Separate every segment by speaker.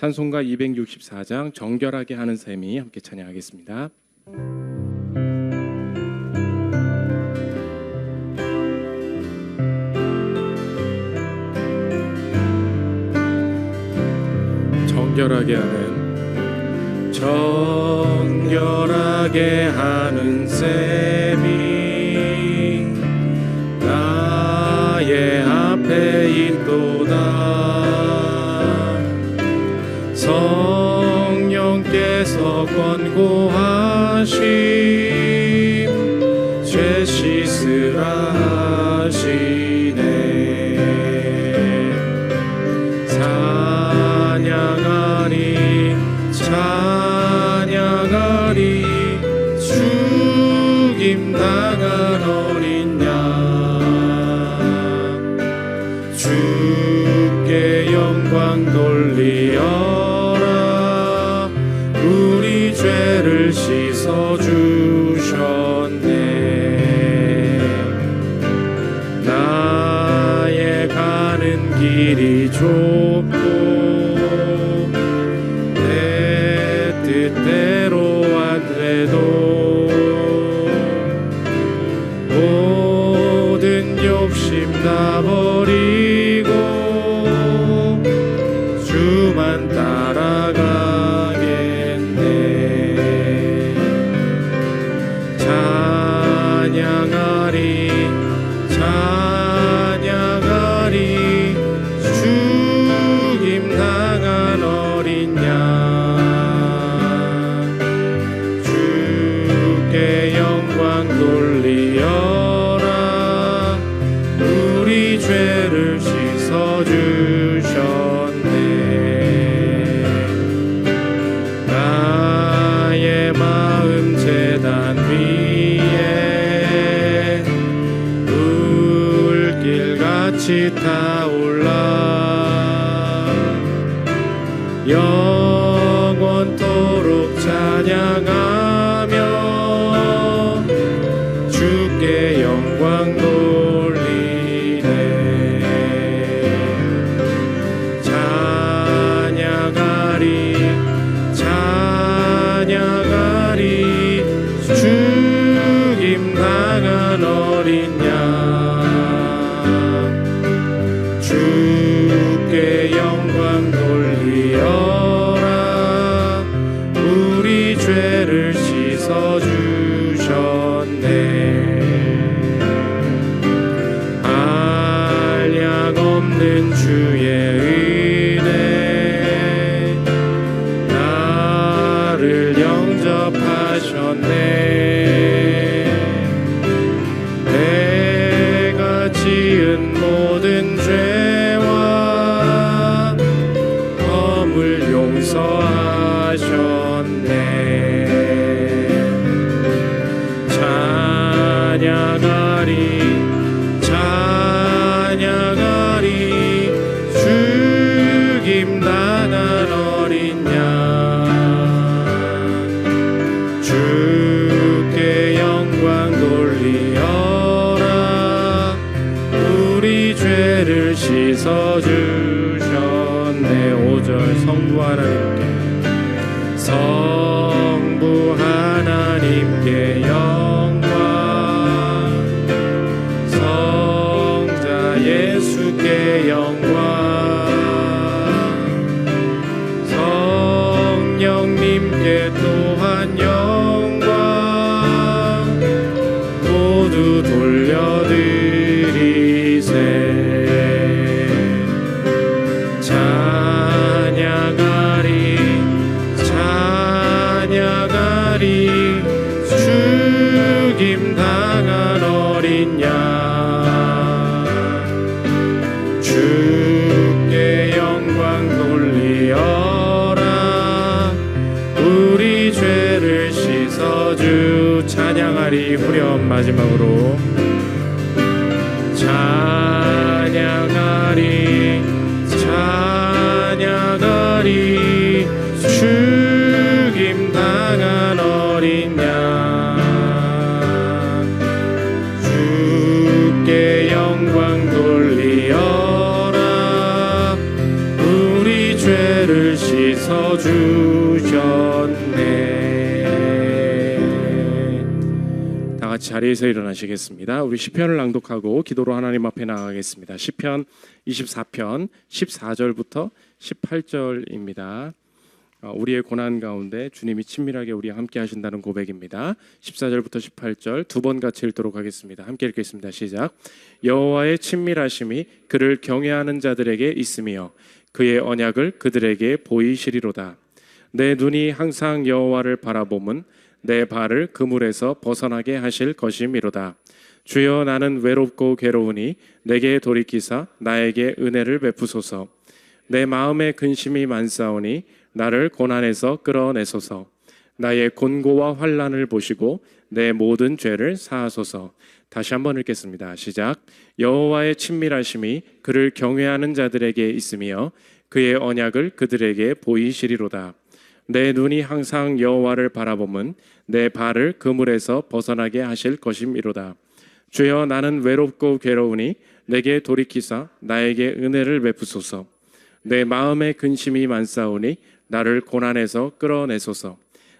Speaker 1: 찬송가 264장 정결하게 하는 셈이 함께 찬양하겠습니다. 정결하게 하는 정결하게 하는 셈이 앞에서 권고하심 죄 씻으라 하시네. 사냥하니 참 time. 대접하셨네. 찬양하리 후렴 마지막으로. 자. 자리에서 일어나시겠습니다. 우리 시편을 낭독하고 기도로 하나님 앞에 나가겠습니다. 시편 24편 14절부터 18절입니다. 어, 우리의 고난 가운데 주님이 친밀하게 우리와 함께 하신다는 고백입니다. 14절부터 18절 두 번 같이 읽도록 하겠습니다. 함께 읽겠습니다. 시작. 여호와의 친밀하심이 그를 경외하는 자들에게 있으며 그의 언약을 그들에게 보이시리로다. 내 눈이 항상 여호와를 바라봄은 내 발을 그물에서 벗어나게 하실 것이미로다. 주여 나는 외롭고 괴로우니 내게 돌이키사 나에게 은혜를 베푸소서. 내 마음에 근심이 많사오니 나를 고난에서 끌어내소서. 나의 곤고와 환란을 보시고 내 모든 죄를 사하소서. 다시 한번 읽겠습니다. 시작. 여호와의 친밀하심이 그를 경외하는 자들에게 있으며 그의 언약을 그들에게 보이시리로다. 내 눈이 항상 여호와를 바라보면 내 발을 그물에서 벗어나게 하실 것임이로다. 주여 나는 외롭고 괴로우니 내게 돌이키사 나에게 은혜를 베푸소서. 내 마음에 근심이 많사오니 나를 고난에서 끌어내소서.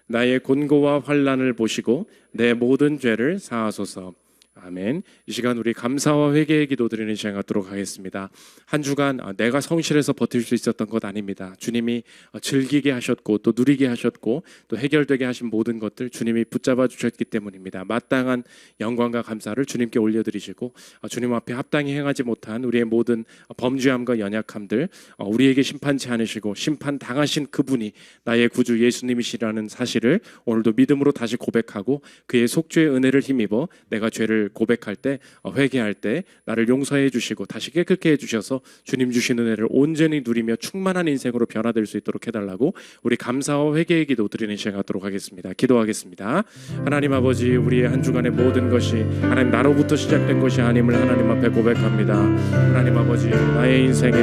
Speaker 1: 나의 곤고와 환란을 보시고 내 모든 죄를 사하소서. 아멘. 이 시간 우리 감사와 회개의 기도 드리는 시간 갖도록 하겠습니다. 한 주간 아, 내가 성실해서 버틸 수 있었던 것 아닙니다. 주님이 어, 즐기게 하셨고 또 누리게 하셨고 또 해결되게 하신 모든 것들 주님이 붙잡아 주셨기 때문입니다. 마땅한 영광과 감사를 주님께 올려드리시고 어, 주님 앞에 합당히 행하지 못한 우리의 모든 범죄함과 연약함들 어, 우리에게 심판치 않으시고 심판 당하신 그분이 나의 구주 예수님이시라는 사실을 오늘도 믿음으로 다시 고백하고 그의 속죄의 은혜를 힘입어 내가 죄를 고백할 때 어, 회개할 때 나를 용서해 주시고 다시 깨끗게 해 주셔서 주님 주신 은혜를 온전히 누리며 충만한 인생으로 변화될 수 있도록 해달라고 우리 감사와 회개의 기도 드리는 시간 갖도록 하겠습니다. 기도하겠습니다. 하나님 아버지 우리의 한 주간의 모든 것이 하나님 나로부터 시작된 것이 아님을 하나님 앞에 고백합니다. 하나님 아버지 나의 인생에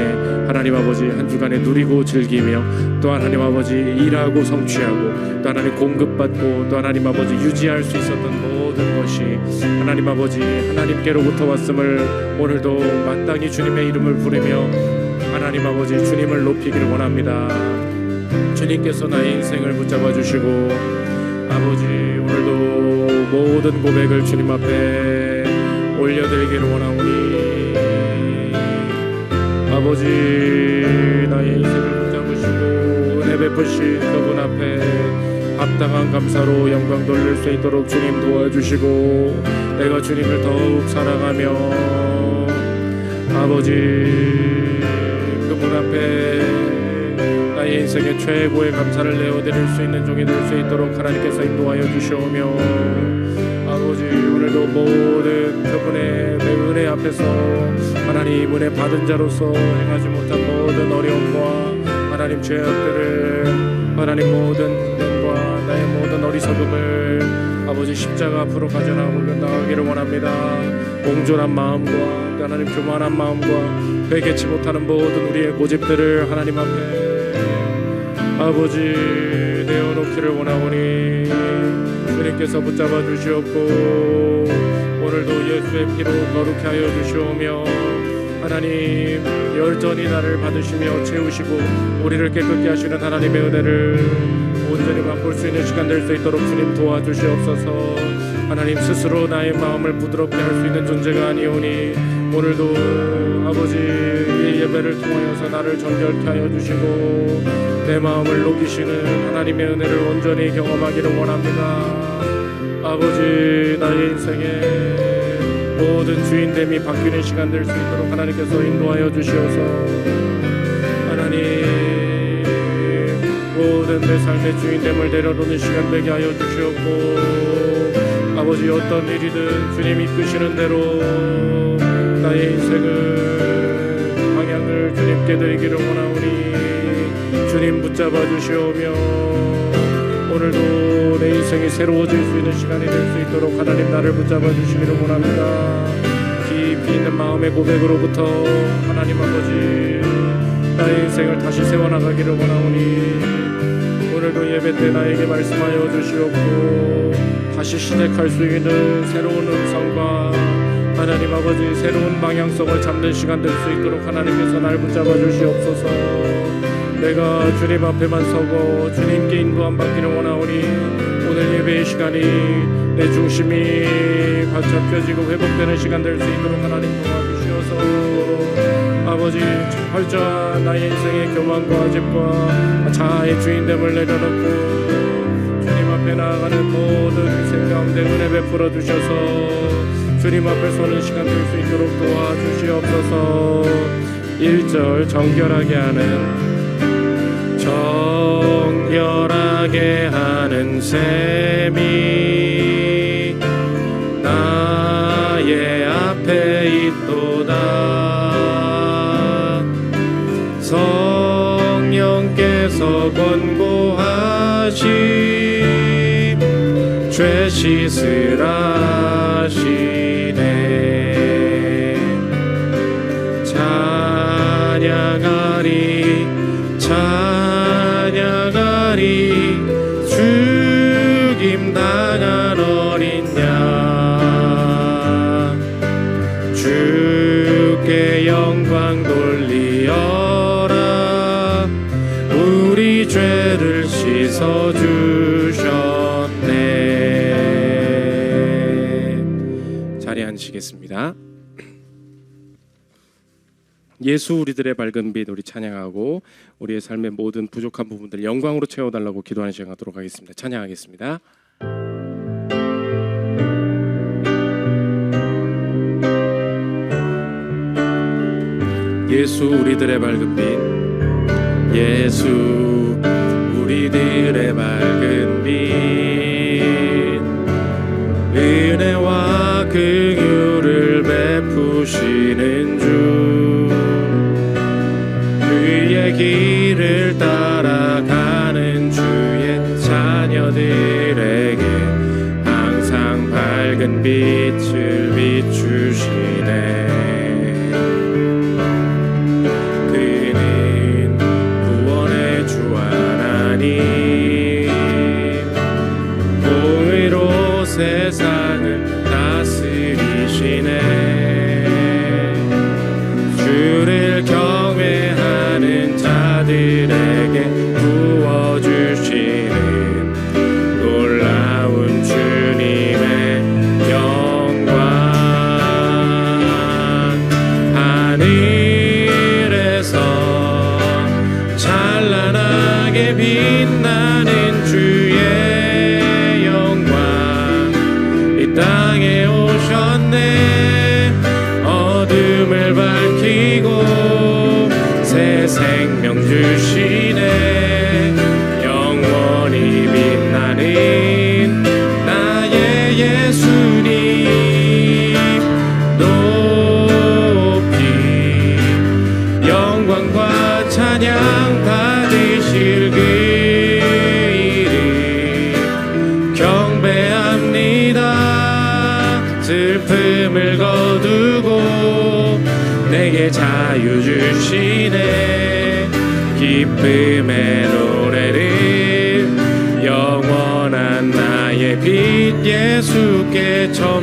Speaker 1: 하나님 아버지 한 주간에 누리고 즐기며 또 하나님 아버지 일하고 성취하고 또 하나님 공급받고 또 하나님 아버지 유지할 수 있었던 모든 것이 하나님 아버지 하나님께로부터 왔음을 오늘도 마땅히 주님의 이름을 부르며 하나님 아버지 주님을 높이기를 원합니다. 주님께서 나의 인생을 붙잡아 주시고 아버지 오늘도 모든 고백을 주님 앞에 올려드리기를 원하오니 아버지 나의 인생을 붙잡으시고 은혜 베푸신 그분 앞에 합당한 감사로 영광 돌릴 수 있도록 주님 도와주시고 내가 주님을 더욱 사랑하며 아버지 그분 앞에 나의 인생의 최고의 감사를 내어드릴 수 있는 종이 될 수 있도록 하나님께서 인도하여 주시오며 아버지 오늘도 모든 그분의 내 은혜 앞에서 하나님 은혜 받은 자로서 행하지 못한 모든 어려움과 하나님 죄악들을 하나님 모든 어리석음을 아버지 십자가 앞으로 가져나가고 나가기를 원합니다. 공존한 마음과 또 하나님 교만한 마음과 회개치 못하는 모든 우리의 고집들을 하나님 앞에 아버지 내어놓기를 원하오니 주님께서 붙잡아 주시옵고 오늘도 예수의 피로 거룩해 하여 주시오며 하나님 열전히 나를 받으시며 채우시고 우리를 깨끗게 하시는 하나님의 은혜를 온전히 맛볼 수 있는 시간 될 수 있도록 주님 도와주시옵소서. 하나님 스스로 나의 마음을 부드럽게 할 수 있는 존재가 아니오니 오늘도 아버지 이 예배를 통하여서 나를 정결케 하여 주시고 내 마음을 녹이시는 하나님의 은혜를 온전히 경험하기를 원합니다. 아버지 나의 인생에 모든 주인됨이 바뀌는 시간 될 수 있도록 하나님께서 인도하여 주시어서. 하나님 모든 내 삶의 주인됨을 내려놓는 시간 되게 하여 주시옵고 아버지 어떤 일이든 주님 이끄시는 대로 나의 인생을 방향을 주님께 드리기를 원하오니 주님 붙잡아 주시오며 오늘도 내 인생이 새로워질 수 있는 시간이 될 수 있도록 하나님 나를 붙잡아 주시기를 원합니다. 깊이 있는 마음의 고백으로부터 하나님 아버지 나의 인생을 다시 세워나가기를 원하오니 오늘도 예배 때 나에게 말씀하여 주시옵고 다시 시작할 수 있는 새로운 음성과 하나님 아버지 새로운 방향성을 잡는 시간 될 수 있도록 하나님께서 날 붙잡아 주시옵소서. 내가 주님 앞에만 서고 주님께 인도함 받기를 원하오니 오늘 예배의 시간이 내 중심이 바짝 펴지고 회복되는 시간 될 수 있도록 하나님 도와주시어서 아버지 활자 나의 인생의 교만과 아집과 자아의 주인됨을 내려놓고 주님 앞에 나아가는 모든 인생 가운데 은혜 베풀어 주셔서 주님 앞에 서는 시간 될 수 있도록 도와주시옵소서. 1절 정결하게 하는 정결하게 하는 셈이 성령께서 권고하심 죄 씻으라시 예수 우리들의 밝은 빛 우리 찬양하고 우리의 삶의 모든 부족한 부분들 영광으로 채워달라고 기도하는 시간 갖도록 하겠습니다. 찬양하겠습니다. 예수 우리들의 밝은 빛 예수 우리들의 밝은 빛 은혜와 긍휼을 베푸시는 주 밝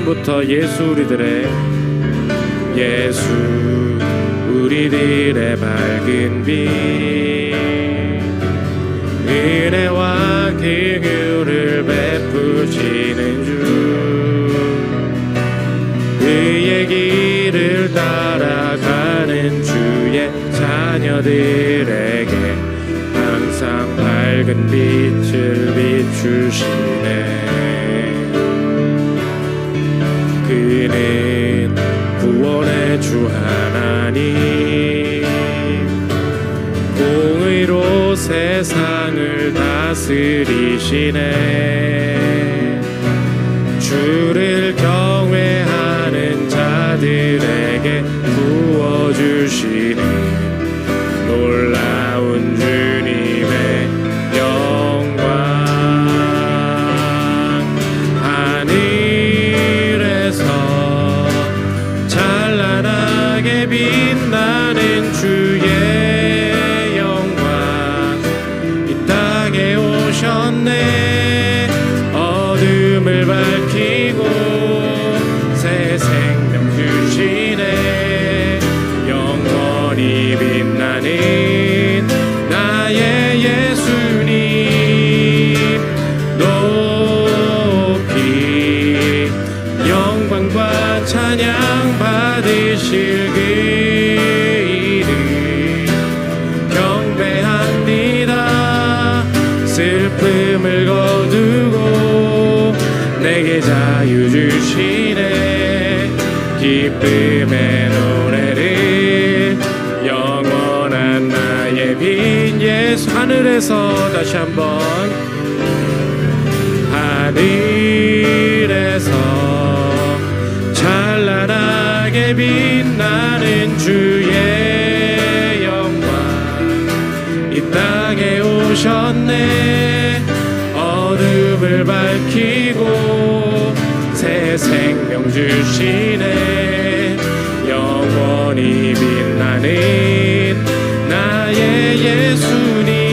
Speaker 1: 처음부터 예수 우리들의 예수 우리들의 밝은 빛. 은혜와 긍휼을 베푸시는 주. 그의 길을 따라가는 주의 자녀들에게 항상 밝은 빛을 비추 다스리시네 을 거두고 내게 자유 주시네. 기쁨의 노래를 영원한 나의 빈 예수 하늘에서 다시 한번 하늘에서 찬란하게 빛나는 주 어둠을 밝히고 새 생명 주시네. 영원히 빛나는 나의 예수님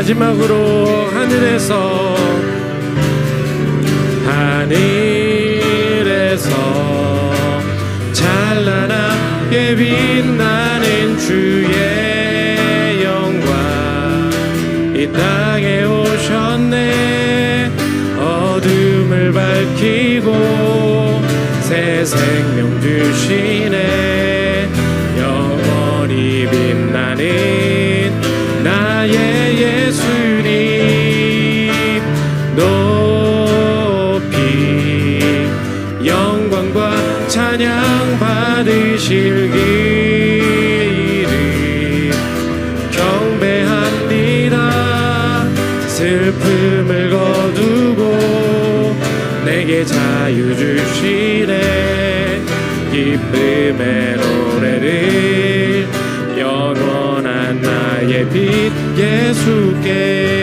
Speaker 1: 마지막으로 하늘에서 하늘에서 찬란하게 빛나는 주의 영광. 이 땅에 오셨네. 어둠을 밝히고 새 생명 주시네. 영원히 빛나는 기쁨의 노래를 영원한 나의 빛 예수께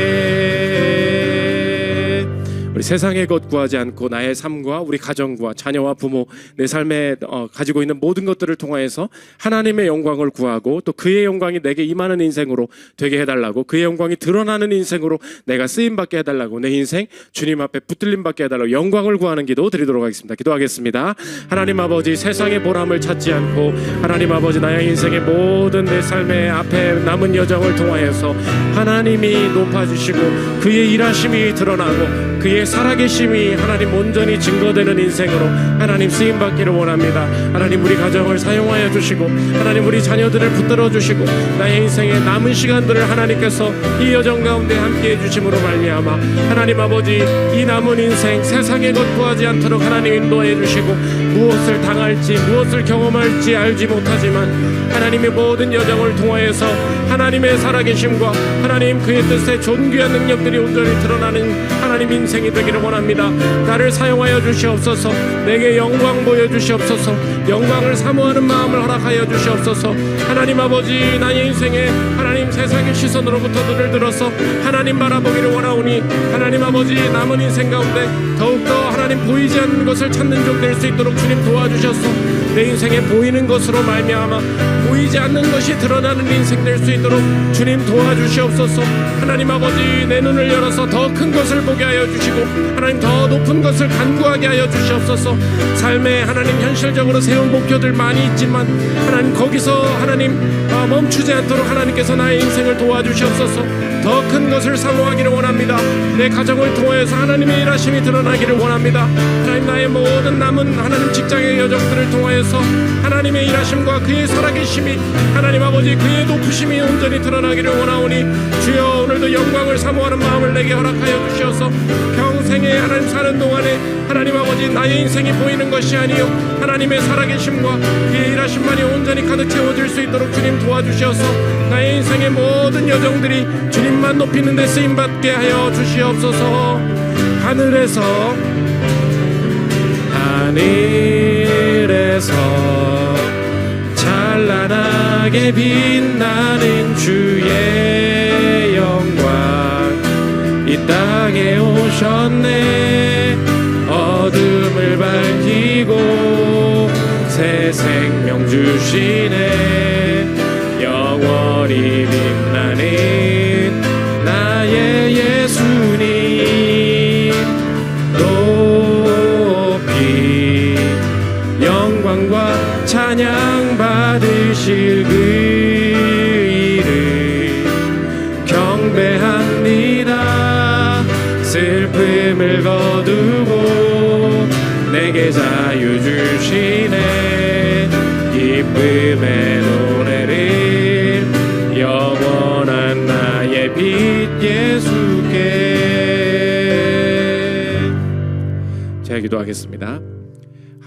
Speaker 1: 세상의 것 구하지 않고 나의 삶과 우리 가정과 자녀와 부모 내 삶에 어, 가지고 있는 모든 것들을 통하여서 하나님의 영광을 구하고 또 그의 영광이 내게 임하는 인생으로 되게 해달라고 그의 영광이 드러나는 인생으로 내가 쓰임 받게 해달라고 내 인생 주님 앞에 붙들림 받게 해달라고 영광을 구하는 기도 드리도록 하겠습니다. 기도하겠습니다. 하나님 아버지 세상의 보람을 찾지 않고 하나님 아버지 나의 인생의 모든 내 삶의 앞에 남은 여정을 통하여서 하나님이 높아주시고 그의 일하심이 드러나고 그의 살아계심이 하나님 온전히 증거되는 인생으로 하나님 쓰임 받기를 원합니다. 하나님 우리 가정을 사용하여 주시고 하나님 우리 자녀들을 붙들어 주시고 나의 인생의 남은 시간들을 하나님께서 이 여정 가운데 함께 해 주심으로 말미암아 하나님 아버지 이 남은 인생 세상의 것 구하지 않도록 하나님 인도해 주시고 무엇을 당할지 무엇을 경험할지 알지 못하지만 하나님의 모든 여정을 통하여서 하나님의 살아계심과 하나님 그의 뜻의 존귀한 능력들이 온전히 드러나는 하나님 인생이 되 기를 원합니다. 나를 사용하여 주시옵소서. 내게 영광 보여 주시옵소서. 영광을 사모하는 마음을 허락하여 주시옵소서. 하나님 아버지 나의 인생에 하나님 세상의 시선으로부터 눈을 들어서 하나님 바라보기를 원하오니 하나님 아버지 남은 인생 가운데 더욱더 하나님 보이지 않는 것을 찾는 종 될 수 있도록 주님 도와주셔서 내 인생에 보이는 것으로 말미암아 보이지 않는 것이 드러나는 인생 될 수 있도록 주님 도와주시옵소서. 하나님 아버지 내 눈을 열어서 더 큰 것을 보게 하여 주시고 하나님 더 높은 것을 간구하게 하여 주시옵소서. 삶에 하나님 현실적으로 세운 목표들 많이 있지만 하나님 거기서 하나님 아, 멈추지 않도록 하나님께서 나의 인생을 도와주시옵소서. 더 큰 것을 사모하기를 원합니다. 내 가정을 통하여서 하나님의 일하심이 드러나기를 원합니다. 하나님 나의 모든 남은 하나님 직장의 여정들을 통하여 서 하나님의 일하심과 그의 살아계심이 하나님 아버지 그의 높으심이 온전히 드러나기를 원하오니 주여 오늘도 영광을 사모하는 마음을 내게 허락하여 주시어서 평생에 하나님 사는 동안에 하나님 아버지 나의 인생이 보이는 것이 아니요 하나님의 살아계심과 그의 일하심만이 온전히 가득 채워질 수 있도록 주님 도와주시어서 나의 인생의 모든 여정들이 주님만 높이는 데 쓰임 받게 하여 주시옵소서. 하늘에서 하늘에서 찬란하게 빛나는 주의 영광. 이 땅에 오셨네. 어둠을 밝히고 새 생명 주시네 제가 기도 하겠습니다.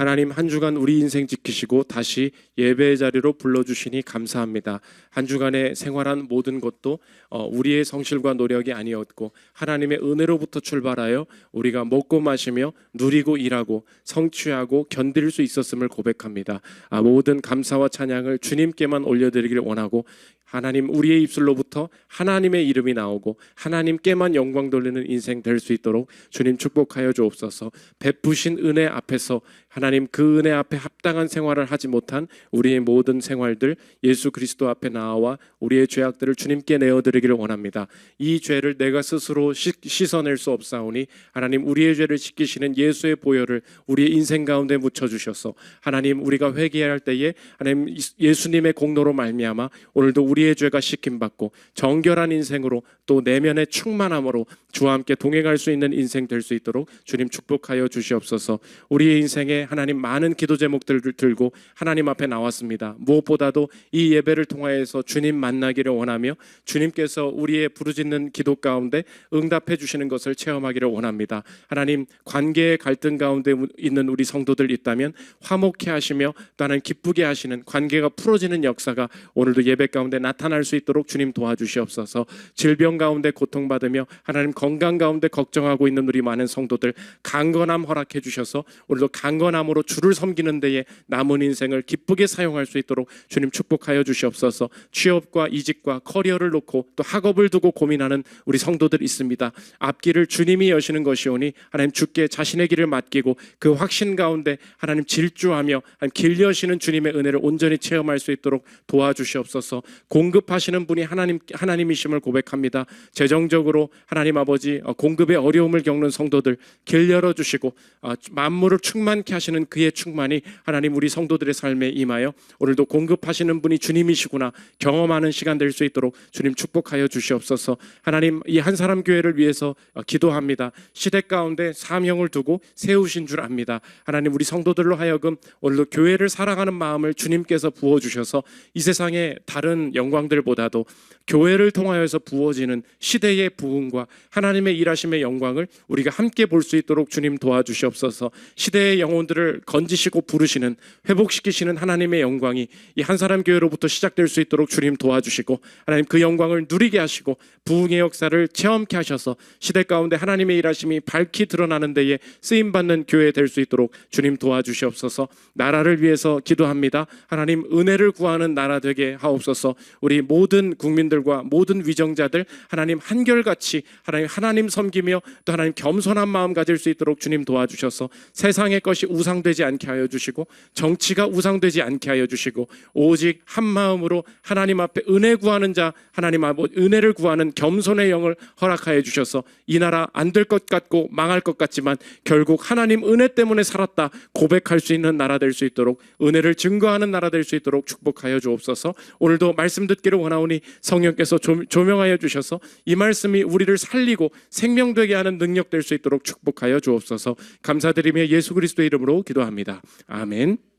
Speaker 1: 하나님 한 주간 우리 인생 지키시고 다시 예배의 자리로 불러주시니 감사합니다. 한 주간의 생활한 모든 것도 어, 우리의 성실과 노력이 아니었고 하나님의 은혜로부터 출발하여 우리가 먹고 마시며 누리고 일하고 성취하고 견딜 수 있었음을 고백합니다. 아, 모든 감사와 찬양을 주님께만 올려드리기를 원하고 하나님 우리의 입술로부터 하나님의 이름이 나오고 하나님께만 영광 돌리는 인생 될 수 있도록 주님 축복하여 주옵소서. 베푸신 은혜 앞에서 하나님 그 은혜 앞에 합당한 생활을 하지 못한 우리의 모든 생활들 예수 그리스도 앞에 나와 우리의 죄악들을 주님께 내어드리기를 원합니다. 이 죄를 내가 스스로 씻- 씻어낼 수 없사오니 하나님 우리의 죄를 씻기시는 예수의 보혈을 우리의 인생 가운데 묻혀 주셔서 하나님 우리가 회개할 때에 하나님 예수님의 공로로 말미암아 오늘도 우리의 죄가 씻김 받고 정결한 인생으로 또 내면의 충만함으로 주와 함께 동행할 수 있는 인생 될 수 있도록 주님 축복하여 주시옵소서. 우리의 인생에 하나님 많은 기도 제목들을 들고 하나님 앞에 나왔습니다. 무엇보다도 이 예배를 통하여서 주님 만나기를 원하며 주님께서 우리의 부르짖는 기도 가운데 응답해 주시는 것을 체험하기를 원합니다. 하나님 관계의 갈등 가운데 있는 우리 성도들 있다면 화목해 하시며 또 하나님 기쁘게 하시는 관계가 풀어지는 역사가 오늘도 예배 가운데 나타날 수 있도록 주님 도와주시옵소서. 질병 가운데 고통받으며 하나님 건강 가운데 걱정하고 있는 우리 많은 성도들 강건함 허락해 주셔서 오늘도 강건 함으로 주를 섬기는 데에 남은 인생을 기쁘게 사용할 수 있도록 주님 축복하여 주시옵소서. 취업과 이직과 커리어를 놓고 또 학업을 두고 고민하는 우리 성도들 있습니다. 앞길을 주님이 여시는 것이오니 하나님 주께 자신의 길을 맡기고 그 확신 가운데 하나님 질주하며 하나님 길 여시는 주님의 은혜를 온전히 체험할 수 있도록 도와주시옵소서. 공급하시는 분이 하나님 하나님이심을 고백합니다. 재정적으로 하나님 아버지 어, 공급의 어려움을 겪는 성도들 길 열어 주시고 어, 만물을 충만케 하시는 그의 충만이 하나님 우리 성도들의 삶에 임하여 오늘도 공급하시는 분이 주님이시구나 경험하는 시간 될 수 있도록 주님 축복하여 주시옵소서. 하나님 이 한 사람 교회를 위해서 어, 기도합니다. 시대 가운데 사명을 두고 세우신 줄 압니다. 하나님 우리 성도들로 하여금 오늘도 교회를 사랑하는 마음을 주님께서 부어 주셔서 이 세상의 다른 영광들보다도 교회를 통하여서 부어지는 시대의 부흥과 하나님의 일하심의 영광을 우리가 함께 볼 수 있도록 주님 도와주시옵소서. 시대의 영혼들 을 건지시고 부르시는 회복시키시는 하나님의 영광이 이 한 사람 교회로부터 시작될 수 있도록 주님 도와주시고 하나님 그 영광을 누리게 하시고 부흥의 역사를 체험케 하셔서 시대 가운데 하나님의 일하심이 밝히 드러나는 데에 쓰임 받는 교회 될 수 있도록 주님 도와주시옵소서. 나라를 위해서 기도합니다. 하나님 은혜를 구하는 나라 되게 하옵소서. 우리 모든 국민들과 모든 위정자들 하나님 한결같이 하나님 하나님 섬기며 또 하나님 겸손한 마음 가질 수 있도록 주님 도와주셔서 세상의 것이 우 상되지 않게 하여 주시고 정치가 우상되지 않게 하여 주시고 오직 한 마음으로 하나님 앞에 은혜 구하는 자 하나님 아버 은혜를 구하는 겸손의 영을 허락하여 주셔서 이 나라 안 될 것 같고 망할 것 같지만 결국 하나님 은혜 때문에 살았다 고백할 수 있는 나라 될 수 있도록 은혜를 증거하는 나라 될 수 있도록 축복하여 주옵소서. 오늘도 말씀 듣기를 원하오니 성령께서 조- 조명하여 주셔서 이 말씀이 우리를 살리고 생명되게 하는 능력 될 수 있도록 축복하여 주옵소서. 감사드리며 예수 그리스도의 이름으로 기도합니다. 아멘.